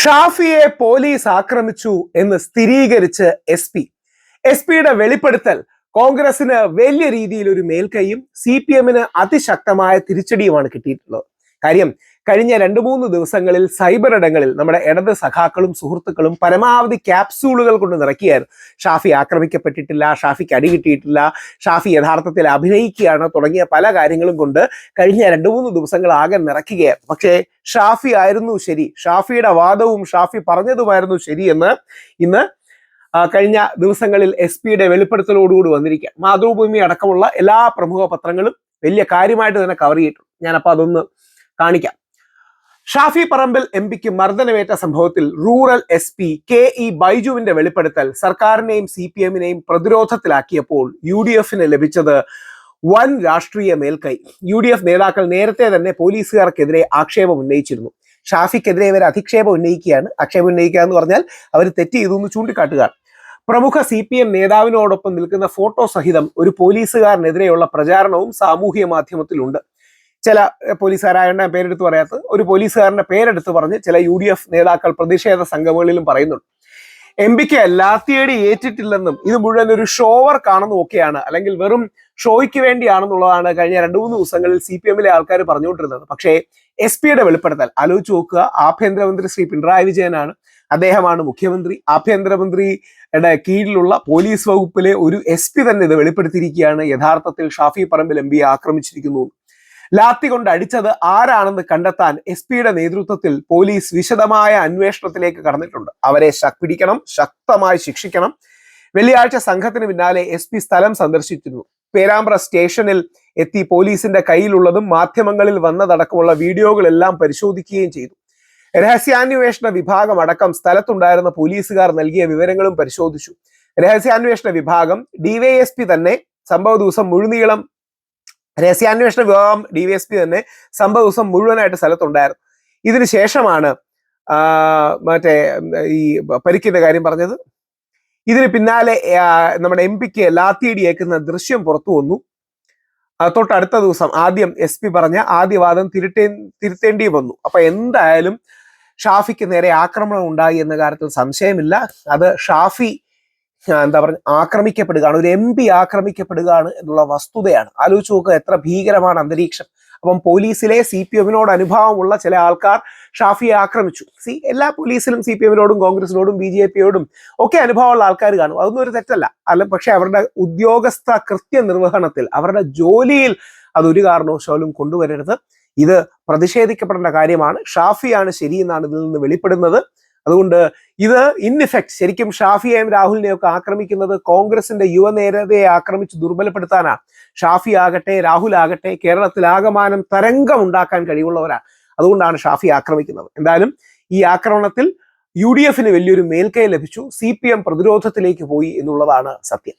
ഷാഫിയെ police ആക്രമിച്ചു എന്ന് സ്ഥിരീകരിച്ച് എസ് പി. എസ് പിയുടെ വെളിപ്പെടുത്തൽ കോൺഗ്രസിന് വലിയ രീതിയിൽ ഒരു മേൽക്കൈയും സി പി എമ്മിന് അതിശക്തമായ തിരിച്ചടിയുമാണ് കിട്ടിയിട്ടുള്ളത്. കാര്യം കഴിഞ്ഞ രണ്ട് മൂന്ന് ദിവസങ്ങളിൽ സൈബർ ഇടങ്ങളിൽ നമ്മുടെ ഇടത് സഖാക്കളും സുഹൃത്തുക്കളും പരമാവധി ക്യാപ്സൂളുകൾ കൊണ്ട് നിറക്കിയായിരുന്നു. ഷാഫി ആക്രമിക്കപ്പെട്ടിട്ടില്ല ഷാഫിക്ക് അടി കിട്ടിയിട്ടില്ല ഷാഫി യഥാർത്ഥത്തിൽ അഭിനയിക്കുകയാണ് തുടങ്ങിയ പല കാര്യങ്ങളും കൊണ്ട് കഴിഞ്ഞ രണ്ട് മൂന്ന് ദിവസങ്ങൾ ആകെ നിറയ്ക്കുകയായിരുന്നു. പക്ഷേ ഷാഫി ആയിരുന്നു ശരി. ഷാഫിയുടെ വാദവും ഷാഫി പറഞ്ഞതുമായിരുന്നു ശരിയെന്ന് ഇന്ന് കഴിഞ്ഞ ദിവസങ്ങളിൽ എസ് പിയുടെ വെളിപ്പെടുത്തലോടുകൂടി വന്നിരിക്കുക മാതൃഭൂമി അടക്കമുള്ള എല്ലാ പ്രമുഖ പത്രങ്ങളും വലിയ കാര്യമായിട്ട് തന്നെ കവർ ചെയ്തിട്ടുണ്ട്. ഞാനപ്പോൾ അതൊന്ന് കാണിക്കാം. ഷാഫി പറമ്പിൽ എം പിക്ക് മർദ്ദനമേറ്റ സംഭവത്തിൽ rural S P K E ബൈജുവിന്റെ വെളിപ്പെടുത്തൽ സർക്കാരിനെയും സി പി എമ്മിനെയും പ്രതിരോധത്തിലാക്കിയപ്പോൾ യു ഡി എഫിന് ലഭിച്ചത് വൻ രാഷ്ട്രീയ മേൽക്കൈ. യു ഡി എഫ് നേതാക്കൾ നേരത്തെ തന്നെ പോലീസുകാർക്കെതിരെ ആക്ഷേപം ഉന്നയിച്ചിരുന്നു. ഷാഫിക്കെതിരെ ഇവർ അധിക്ഷേപം ഉന്നയിക്കുകയാണ്. ആക്ഷേപം ഉന്നയിക്കുക എന്ന് പറഞ്ഞാൽ അവർ തെറ്റ് ചെയ്തു എന്ന് ചൂണ്ടിക്കാട്ടുക പ്രമുഖ സി പി എം നേതാവിനോടൊപ്പം നിൽക്കുന്ന ഫോട്ടോ സഹിതം ഒരു പോലീസുകാരനെതിരെയുള്ള പ്രചാരണവും സാമൂഹ്യ മാധ്യമത്തിലുണ്ട്. ചില പോലീസുകാരായ പേരെടുത്ത് പറയാത്ത ഒരു പോലീസുകാരന്റെ പേരെടുത്ത് പറഞ്ഞ് ചില യു ഡി എഫ് നേതാക്കൾ പ്രതിഷേധ സംഘങ്ങളിലും പറയുന്നുണ്ട്. എം പിക്ക് ലാത്തിയേടി ഏറ്റിട്ടില്ലെന്നും ഇത് മുഴുവൻ ഒരു ഷോവർ കാണുന്നതും ഒക്കെയാണ് അല്ലെങ്കിൽ വെറും ഷോയ്ക്ക് വേണ്ടിയാണെന്നുള്ളതാണ് കഴിഞ്ഞ രണ്ടു മൂന്ന് ദിവസങ്ങളിൽ സി പി എമ്മിലെ ആൾക്കാർ പറഞ്ഞുകൊണ്ടിരുന്നത്. പക്ഷേ എസ് പിയുടെ വെളിപ്പെടുത്തൽ ആലോചിച്ച് നോക്കുക ആഭ്യന്തരമന്ത്രി ശ്രീ പിണറായി വിജയനാണ് അദ്ദേഹമാണ് മുഖ്യമന്ത്രി. ആഭ്യന്തരമന്ത്രിയുടെ കീഴിലുള്ള പോലീസ് വകുപ്പിലെ ഒരു എസ് പി തന്നെ ഇത് വെളിപ്പെടുത്തിയിരിക്കുകയാണ്. യഥാർത്ഥത്തിൽ ഷാഫി പറമ്പിൽ എം പിയെ ആക്രമിച്ചിരിക്കുന്നു ലാത്തി കൊണ്ട് അടിച്ചത് ആരാണെന്ന് കണ്ടെത്താൻ എസ് പിയുടെ നേതൃത്വത്തിൽ പോലീസ് വിശദമായ അന്വേഷണത്തിലേക്ക് കടന്നിട്ടുണ്ട്. അവരെ പിടിക്കണം ശക്തമായി ശിക്ഷിക്കണം. വെള്ളിയാഴ്ച സംഘത്തിന് പിന്നാലെ എസ് പി സ്ഥലം സന്ദർശിച്ചിരുന്നു. പേരാമ്പ്ര സ്റ്റേഷനിൽ എത്തി പോലീസിന്റെ കയ്യിലുള്ളതും മാധ്യമങ്ങളിൽ വന്നതടക്കമുള്ള വീഡിയോകളെല്ലാം പരിശോധിക്കുകയും ചെയ്തു. രഹസ്യാന്വേഷണ വിഭാഗം അടക്കം സ്ഥലത്തുണ്ടായിരുന്ന പോലീസുകാർ നൽകിയ വിവരങ്ങളും പരിശോധിച്ചു. രഹസ്യാന്വേഷണ വിഭാഗം ഡിവൈഎസ്പി തന്നെ സംഭവ ദിവസം മുഴുനീളം രഹസ്യാന്വേഷണ വിഭാഗം ഡി വി എസ് പി തന്നെ സംഭവ ദിവസം മുഴുവനായിട്ട് സ്ഥലത്തുണ്ടായിരുന്നു. ഇതിനു ശേഷമാണ് മറ്റേ ഈ പരിക്കിന്റെ കാര്യം പറഞ്ഞത്. ഇതിന് പിന്നാലെ നമ്മുടെ എം പിക്ക് ലാത്തിയിടി ഏക്കുന്ന ദൃശ്യം പുറത്തു വന്നു. തൊട്ടടുത്ത ദിവസം ആദ്യം എസ് പി പറഞ്ഞ ആദ്യവാദം തിരുത്തേ തിരുത്തേണ്ടി വന്നു. അപ്പൊ എന്തായാലും ഷാഫിക്ക് നേരെ ആക്രമണം ഉണ്ടായി എന്ന കാര്യത്തിൽ സംശയമില്ല. അത് ഷാഫി എന്താ പറയുക ആക്രമിക്കപ്പെടുകയാണ് ഒരു എം പി ആക്രമിക്കപ്പെടുകയാണ് എന്നുള്ള വസ്തുതയാണ്. ആലോചിച്ച് നോക്കുക എത്ര ഭീകരമാണ് അന്തരീക്ഷം. അപ്പം പോലീസിലെ സി പി എമ്മിനോട് അനുഭാവമുള്ള ചില ആൾക്കാർ ഷാഫിയെ ആക്രമിച്ചു. സി എല്ലാ പോലീസിലും സി പി എമ്മിനോടും കോൺഗ്രസിനോടും ബി ജെ പിയോടും ഒക്കെ അനുഭവമുള്ള ആൾക്കാർ കാണും. അതൊന്നും ഒരു തെറ്റല്ല. അല്ല പക്ഷെ അവരുടെ ഉദ്യോഗസ്ഥ കൃത്യനിർവഹണത്തിൽ അവരുടെ ജോലിയിൽ അതൊരു കാരണവശാലും കൊണ്ടുവരരുത്. ഇത് പ്രതിഷേധിക്കപ്പെടേണ്ട കാര്യമാണ്. ഷാഫിയാണ് ശരിയെന്നാണ് ഇതിൽ നിന്ന് വെളിപ്പെടുന്നത്. അതുകൊണ്ട് ഇത് ഇഫക്റ്റ് ശരിക്കും ഷാഫിയെയും രാഹുലിനെയൊക്കെ ആക്രമിക്കുന്നത് കോൺഗ്രസിന്റെ യുവനേരതയെ ആക്രമിച്ച് ദുർബലപ്പെടുത്താനാണ് ഷാഫി ആകട്ടെ രാഹുൽ ആകട്ടെ കേരളത്തിൽ ആകമാനം തരംഗം ഉണ്ടാക്കാൻ കഴിവുള്ളവരാണ് അതുകൊണ്ടാണ് ഷാഫി ആക്രമിക്കുന്നത്. എന്തായാലും ഈ ആക്രമണത്തിൽ യു ഡി എഫിന് വലിയൊരു മേൽക്കൈ ലഭിച്ചു. സി പി എം പ്രതിരോധത്തിലേക്ക് പോയി എന്നുള്ളതാണ് സത്യം.